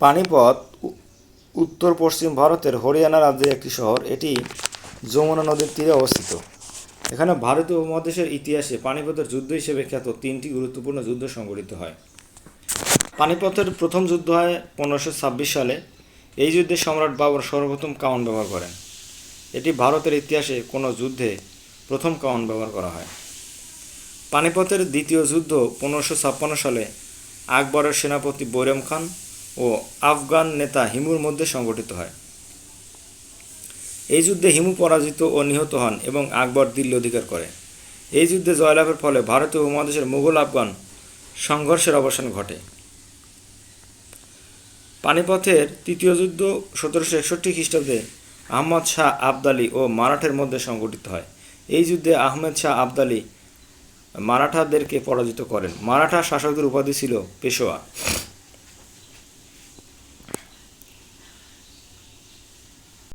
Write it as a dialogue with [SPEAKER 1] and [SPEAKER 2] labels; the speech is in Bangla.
[SPEAKER 1] পানিপথ উত্তর পশ্চিম ভারতের হরিয়ানা রাজ্যের একটি শহর। এটি যমুনা নদীর তীরে অবস্থিত। এখানে ভারতীয় উপমহাদেশের ইতিহাসে পানিপথের যুদ্ধ হিসেবে খ্যাত তিনটি গুরুত্বপূর্ণ যুদ্ধ সংঘটিত হয়। পানিপথের প্রথম যুদ্ধ হয় পনেরোশো সালে। এই যুদ্ধে সম্রাট বাবর সর্বপ্রথম কামান ব্যবহার করেন। এটি ভারতের ইতিহাসে কোনো যুদ্ধে প্রথম কামান ব্যবহার করা হয়। পানিপথের দ্বিতীয় যুদ্ধ পনেরোশো সালে আকবরের সেনাপতি বৈরম খান ও আফগান নেতা হিমুর মধ্যে সংগঠিত হয়। এই যুদ্ধে হিমু পরাজিত ও নিহত হন এবং আকবর দিল্লি অধিকার করে। এই যুদ্ধে জয়লাভের ফলে ভারতীয় উপমহাদেশের মুঘল আফগান সংঘর্ষের অবসান ঘটে। পানিপথের তৃতীয় যুদ্ধ সতেরোশো একষট্টি খ্রিস্টাব্দে আহমদ শাহ আবদালি ও মারাঠের মধ্যে সংগঠিত হয়। এই যুদ্ধে আহমেদ শাহ আবদালি মারাঠাদেরকে পরাজিত করেন। মারাঠা শাসকদের উপাধি ছিল পেশোয়া।